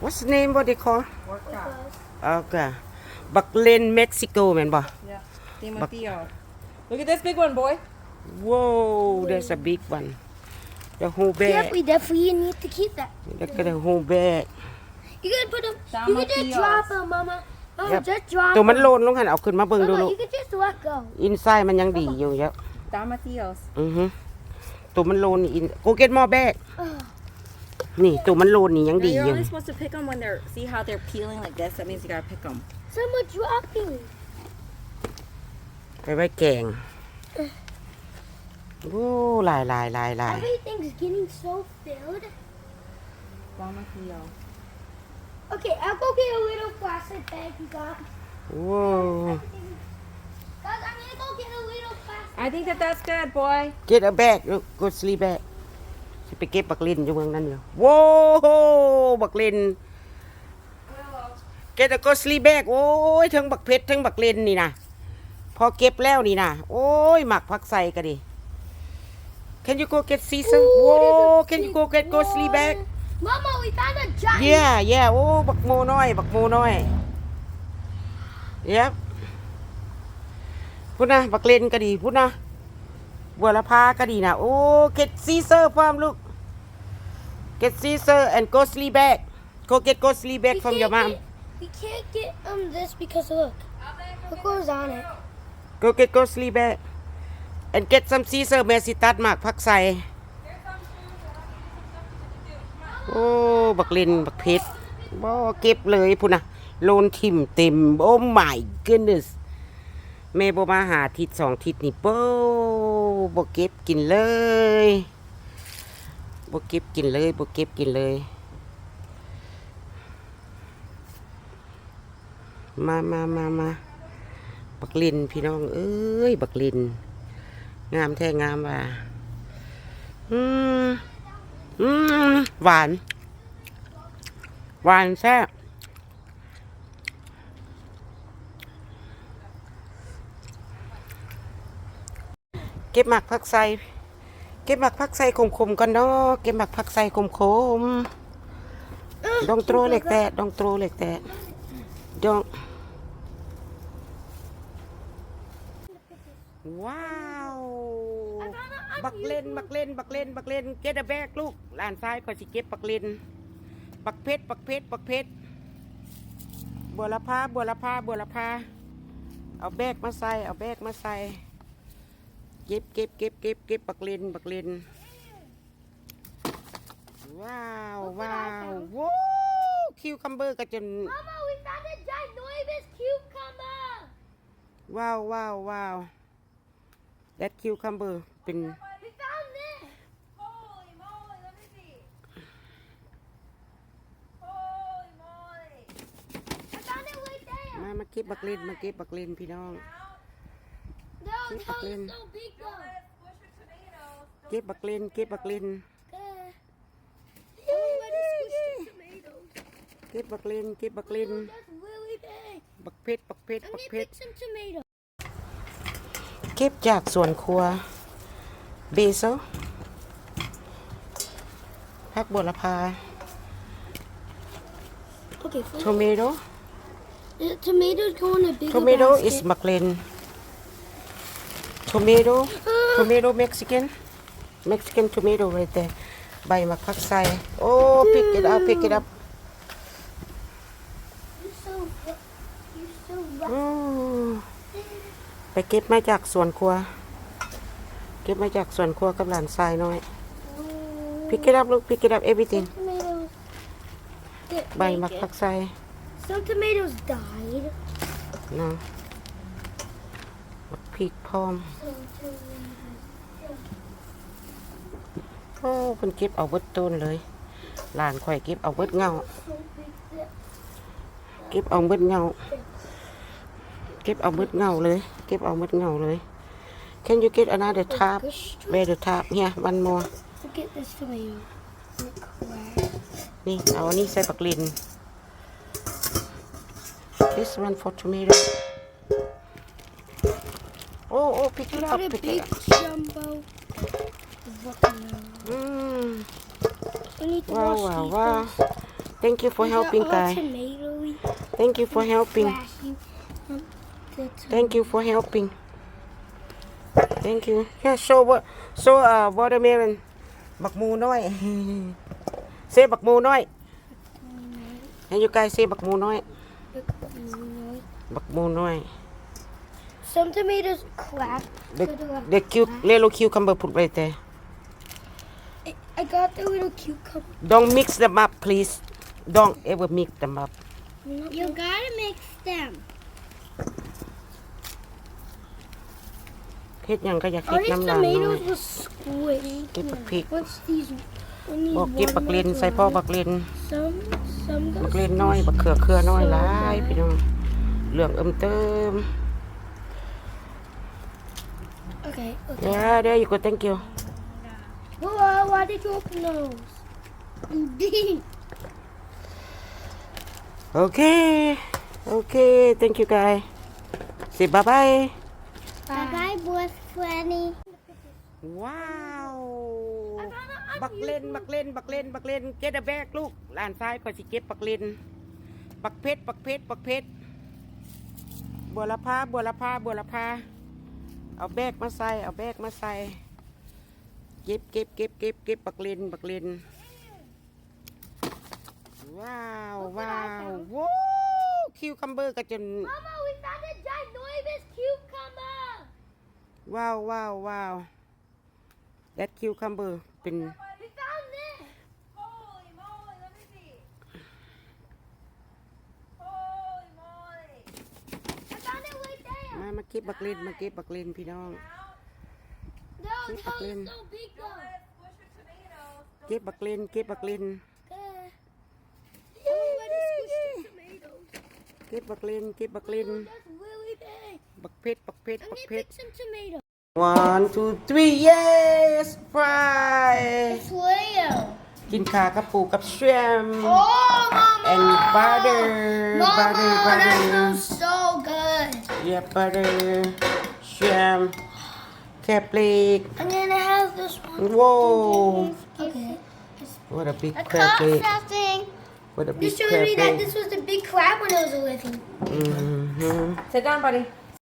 What's the name what they call Okay บักเลนเม็กซิโกแม่นบ่ Yeah t i m o t e Look at this big one boy Whoa that's a big one The whole bag Yep we definitely need to keep that Look at the whole bag You can put them You can just drop them mama ตัวมันโลนลงหันเอาขึ้นมาเบิ่งดูลูกอินไซด์มันยังดีอยู่เยอะามมาเที่ยวอือฮึตัวมันโลนอินกูเก็ตมอแบกนี่ตัวมันโลนนี่ยัง Now, you you're only supposed to pick them when they're see how they're peeling like this. That means you gotta pick them. Someone dropping. ไปไว้แกงโอ้หลายหลายหลายหลาย Everything's getting so filled. Okay, I'll go get a little plastic bag you got. Whoa. Guys, I'm gonna go get a little plastic. I think that that's good, boy. get a bag look, go sleep bag ไปเก็บบักลินอยู่เมืองนั้นอยู่โว้บักลินเก็แล้ก็สลีแบกโอ้ย ทั้งบักเพชรทั้งบักลินนี่นะพอเก็บแล้วนี่นะโอ้ยหมักพักใส่ก็ดี Can you go get Caesar? Whoa, can you go get g o s l e e p back? Mama, we found a giant. Yeah, yeah. Oh, bak mo n o อ bak mo n o ้ Yep. Puna, bak len kadi. Puna. Buala pa kadi na. Oh, get Caesar ฟ a ร์มลูก Get Caesar and Ghostly bag. Go get Ghostly bag from your mom. Get, we can't get um this because look, look what was on it. Go get Ghostly bag and get some Caesar เม s ิ t a t mark พักใส่โอ้บักลินบักเพชรบ่เก็บเลยพุ่นนะโลนทิมเต็มโอ้ my goodness แม่บ่มาหาทิศสองทิศนี่โป้บ่เก็บกินเลยบกิบกินเลยบกิบกินเลย มามามามาบักลินพี่น้อง เอ้ยบักลินงามแท้งามว่ะอืมอืมหวาน หวานแซ่บเก็บหมักพักไซเก็บหมักผักใส่ขมมกันเนาะเก็บหมักผักใส่ขมมดองตตรเหล็กแตะดองตตรเหล็กแตะดองว้าว บักเลนบักเลนบักเลนบักเลนเก็ตแบกลูกหลานซ้ายคอยสิเก็บบักเลนบักเพชรบักเพชรบักเพชรบัวละพาบัวละพาบัวละพาเอาแบกมาใส่เอาแบกมาใส่เก็บเก็บเก็บเก็บเก็บปักเลนปักเลนว้าวว้าวว้าคิวคัมเบอร์กระจนว้าวว้าวว้าวเด็ดคิวคัมเบอร์เป็นมาเก็บบักเลนมาเก็บบักเลนพี่น้องก็บปักลินเก็บบักลินเก็บบักลินเก็บบักลินเก็บบักลินบักเพชรบักเพชรบักเพชรเก็บจากส่วนครัวเบโซผักบัวละพาโทเมโดโทเมโดอ is มักเลน tomato, tomato Mexican, Mexican tomato right there by Makaksai. Oh, pick it up, pick it up. Mm. ไปเก็บมาจากสวนครัวเก็บมาจากสวนครัวกับหลานทรายน้อย pick it up look pick it up everything tomatoes ใบ didn't มัก make พัก it. ไซ Some tomatoes died. นะพริกพร้อมโอ้คนเก็บเอาเบิดต้นเลยหลานข่อยเก็บเอาเบิดเงาเก็บเอาเบิดเงาเก็บเอาเบิดเงาเลยเก็บเอาเบิดเงาเลยแค่ยูเก็ t อ n o น h e r tap? w h e r บเบ e tap? h e ั e one more. Get t นี่เอาอันนี้ใส่ปักลิน This one for tomato. Oh, oh, pick it up. Pick it up. jumbo volcano. Mm. Wow, wow, wow. Thank you for These helping, guy. Thank you for helping. Thank you for helping. Thank you. Yeah, so what? So uh, watermelon. Bạc mù nói. Say bạc mù nói. And you guys say bạc mù nói. Bạc mù nói. Bạc mù nói. Some tomatoes c l a p The, so the cute little cucumber put right there. I, I got the little cucumber. Don't mix them up, please. Don't ever mix them up. You gotta mix them. เฮ็ดยังก็อยากเฮ็ดน้ำลายน้อยเก็บผักพริกบอกเก็บบักเลนใส่พ่อบักเลนบักเลนน้อยบักเขือเขือน้อยหลายพี่น้องเหลืองเอิ่มเติม Okay, okay. Yeah, there you go. Thank you. Whoa, why did you open those? okay. Okay, thank you, guy. Say bye-bye. Bye-bye, boy, f r e n d Wow. บักเล่นบักเล่นบักเล่นบักเล่นเก็ตแบกลูกหลานซ้ายก็สิเก็บบักเล่นบักเพชรบักเพชรบักเพชรบัวละพาบัวละพาบัวละพาเอาแบกมาใส่ เอาแบกมาใส่ เก็บเก็บเก็บเก็บเก็บบักเลนบักเลนว้าวว้าวว้าวคิวคัมเบอร์ก็จน ว้าวว้าวว้าวดคิวคัมเบอร์เป็นมาเก็บบักเล่นมาเก็บบักเล่นพี่น้องเก็บบักเล่นเก็บบักเล่นเก็บบักเล่นเก็บบักเล่นเก็บบักเล่นบักเพชรบักเพชรบักเพชร One two three yes fry กินขากับปูกับแชมป์ and butter butter butter Yapare, sham, caplik. I'm gonna have this one. Whoa. Okay. What a big a crab What a big crab. You showed me that this was a big crab when I was living. Mm-hmm. Sit down, buddy.